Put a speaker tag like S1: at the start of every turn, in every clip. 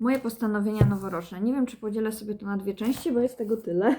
S1: moje postanowienia noworoczne. Nie wiem, czy podzielę sobie to na dwie części, bo jest tego tyle,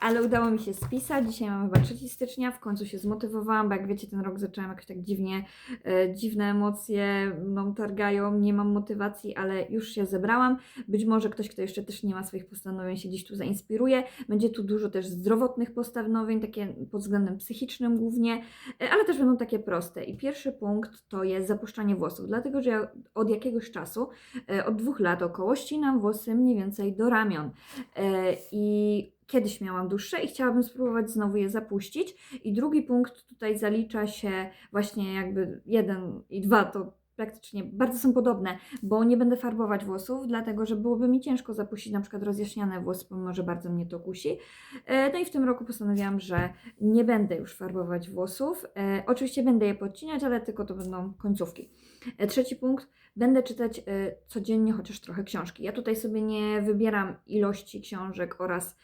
S1: ale udało mi się spisać. Dzisiaj mamy chyba 3 stycznia, w końcu się zmotywowałam, bo jak wiecie, ten rok zaczęłam jakoś tak dziwnie, e, dziwne emocje mną targają, nie mam motywacji, ale już się zebrałam. Być może ktoś, kto jeszcze też nie ma swoich postanowień, się dziś tu zainspiruje. Będzie tu dużo też zdrowotnych postanowień, takie pod względem psychicznym głównie, e, ale też będą takie proste. I pierwszy punkt to jest zapuszczanie włosów, dlatego że ja od jakiegoś czasu, e, od dwóch lat około, ścinam włosy mniej więcej do ramion. E, I kiedyś miałam dłuższe i chciałabym spróbować znowu je zapuścić. I drugi punkt tutaj zalicza się właśnie jakby jeden i dwa to praktycznie bardzo są podobne, bo nie będę farbować włosów, dlatego że byłoby mi ciężko zapuścić na przykład rozjaśniane włosy, pomimo że bardzo mnie to kusi. E, No i w tym roku postanowiłam, że nie będę już farbować włosów. E, Oczywiście będę je podcinać, ale tylko to będą końcówki. E, Trzeci punkt. Będę czytać codziennie chociaż trochę książki. Ja tutaj sobie nie wybieram ilości książek oraz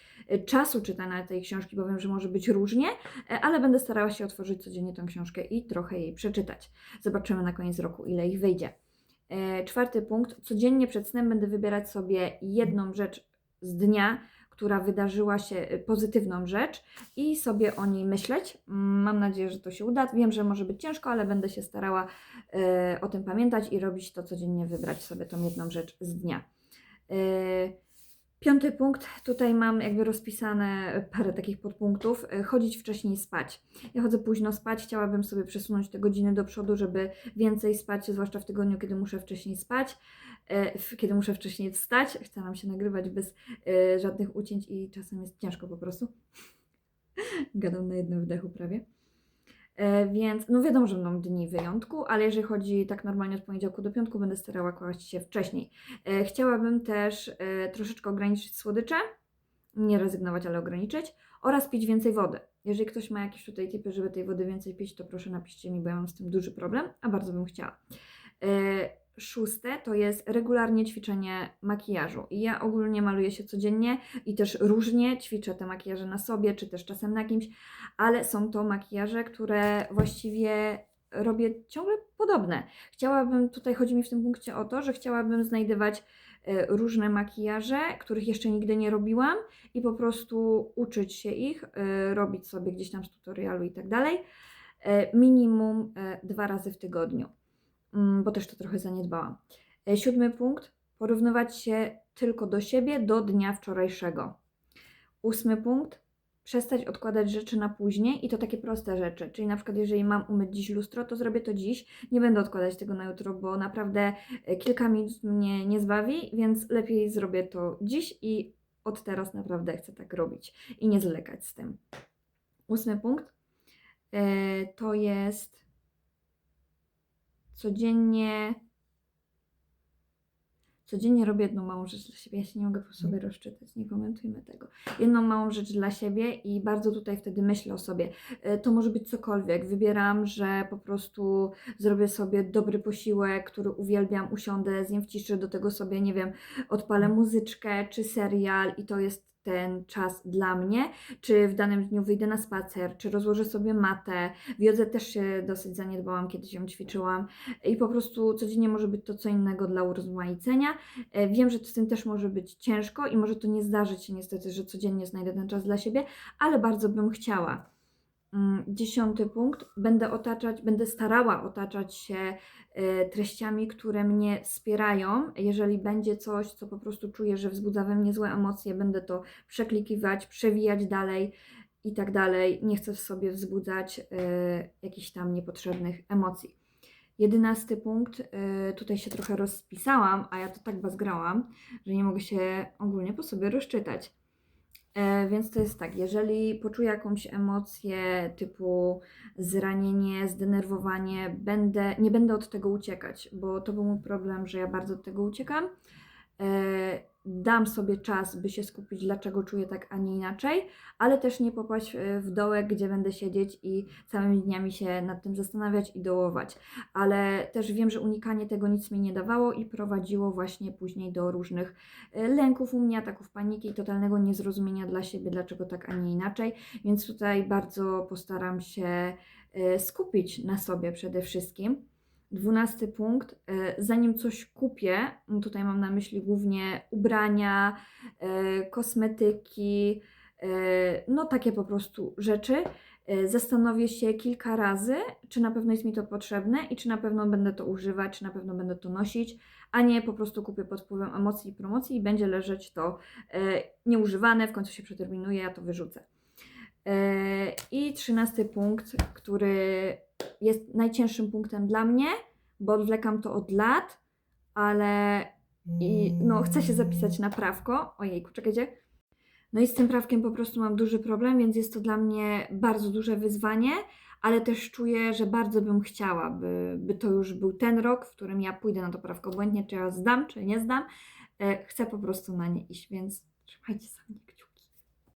S1: czasu czytania tej książki, bo wiem, że może być różnie, ale będę starała się otworzyć codziennie tę książkę i trochę jej przeczytać. Zobaczymy na koniec roku, ile ich wyjdzie. E, Czwarty punkt. Codziennie przed snem będę wybierać sobie jedną rzecz z dnia, która wydarzyła się, e, pozytywną rzecz i sobie o niej myśleć. Mm, Mam nadzieję, że to się uda. Wiem, że może być ciężko, ale będę się starała e, o tym pamiętać i robić to codziennie, wybrać sobie tą jedną rzecz z dnia. Piąty punkt, tutaj mam jakby rozpisane parę takich podpunktów. Chodzić wcześniej spać. Ja chodzę późno spać, chciałabym sobie przesunąć te godziny do przodu, żeby więcej spać, zwłaszcza w tygodniu, kiedy muszę wcześniej spać, e, kiedy muszę wcześniej wstać. Staram się nagrywać bez e, żadnych ucięć i czasem jest ciężko po prostu. Gadam na jednym wdechu prawie. E, Więc no wiadomo, że będą dni wyjątku, ale jeżeli chodzi tak normalnie od poniedziałku do piątku, będę starała kłaść się wcześniej. E, Chciałabym też e, troszeczkę ograniczyć słodycze, nie rezygnować, ale ograniczyć oraz pić więcej wody. Jeżeli ktoś ma jakieś tutaj typy, żeby tej wody więcej pić, to proszę napiszcie mi, bo ja mam z tym duży problem, a bardzo bym chciała. Szóste to jest regularnie ćwiczenie makijażu. I ja ogólnie maluję się codziennie i też różnie ćwiczę te makijaże na sobie, czy też czasem na kimś, ale są to makijaże, które właściwie robię ciągle podobne. Chciałabym, tutaj chodzi mi w tym punkcie o to, że chciałabym znajdywać e, różne makijaże, których jeszcze nigdy nie robiłam i po prostu uczyć się ich, e, robić sobie gdzieś tam z tutorialu i tak dalej, e, minimum dwa razy w tygodniu, bo też to trochę zaniedbałam. E, Siódmy punkt, porównywać się tylko do siebie do dnia wczorajszego. Ósmy punkt, przestać odkładać rzeczy na później i to takie proste rzeczy. Czyli na przykład, jeżeli mam umyć dziś lustro, to zrobię to dziś. Nie będę odkładać tego na jutro, bo naprawdę e, kilka minut mnie nie zbawi, więc lepiej zrobię to dziś i od teraz naprawdę chcę tak robić i nie zwlekać z tym. Ósmy punkt e, to jest codziennie. Codziennie robię jedną małą rzecz dla siebie. Ja się nie mogę po sobie rozczytać, nie komentujmy tego. Jedną małą rzecz dla siebie i bardzo tutaj wtedy myślę o sobie. E, To może być cokolwiek. Wybieram, że po prostu zrobię sobie dobry posiłek, który uwielbiam, usiądę, zjem w ciszy, do tego sobie, nie wiem, odpalę muzyczkę czy serial i to jest ten czas dla mnie, czy w danym dniu wyjdę na spacer, czy rozłożę sobie matę. W jodze też się dosyć zaniedbałam, kiedyś ją ćwiczyłam i po prostu codziennie może być to co innego dla urozmaicenia. E, Wiem, że z tym też może być ciężko i może to nie zdarzyć się niestety, że codziennie znajdę ten czas dla siebie, ale bardzo bym chciała. Mm, Dziesiąty punkt. Będę otaczać, będę starała otaczać się e, treściami, które mnie wspierają. Jeżeli będzie coś, co po prostu czuję, że wzbudza we mnie złe emocje, będę to przeklikiwać, przewijać dalej i tak dalej. Nie chcę w sobie wzbudzać e, jakichś tam niepotrzebnych emocji. Jedenasty punkt, y, tutaj się trochę rozpisałam, a ja to tak bazgrałam, że nie mogę się ogólnie po sobie rozczytać. E, Więc to jest tak, jeżeli poczuję jakąś emocję typu zranienie, zdenerwowanie, będę, nie będę od tego uciekać, bo to był mój problem, że ja bardzo od tego uciekam. Dam sobie czas, by się skupić, dlaczego czuję tak, a nie inaczej, ale też nie popaść e, w dołek, gdzie będę siedzieć i całymi dniami się nad tym zastanawiać i dołować. Ale też wiem, że unikanie tego nic mi nie dawało i prowadziło właśnie później do różnych e, lęków u mnie, ataków paniki i totalnego niezrozumienia dla siebie, dlaczego tak, a nie inaczej. Więc tutaj bardzo postaram się e, skupić na sobie przede wszystkim. Dwunasty punkt, e, zanim coś kupię, no tutaj mam na myśli głównie ubrania, e, kosmetyki, e, no takie po prostu rzeczy, zastanowię się kilka razy, czy na pewno jest mi to potrzebne i czy na pewno będę to używać, czy na pewno będę to nosić, a nie po prostu kupię pod wpływem emocji i promocji i będzie leżeć to nieużywane, w końcu się przeterminuje, ja to wyrzucę. I trzynasty punkt, który jest najcięższym punktem dla mnie, bo odwlekam to od lat, ale i no, chcę się zapisać na prawko. Ojejku, czekajcie. No i z tym prawkiem po prostu mam duży problem, więc jest to dla mnie bardzo duże wyzwanie, ale też czuję, że bardzo bym chciała, by, by to już był ten rok, w którym ja pójdę na to prawko, obojętnie czy ja zdam, czy nie zdam. E, Chcę po prostu na nie iść, więc trzymajcie za.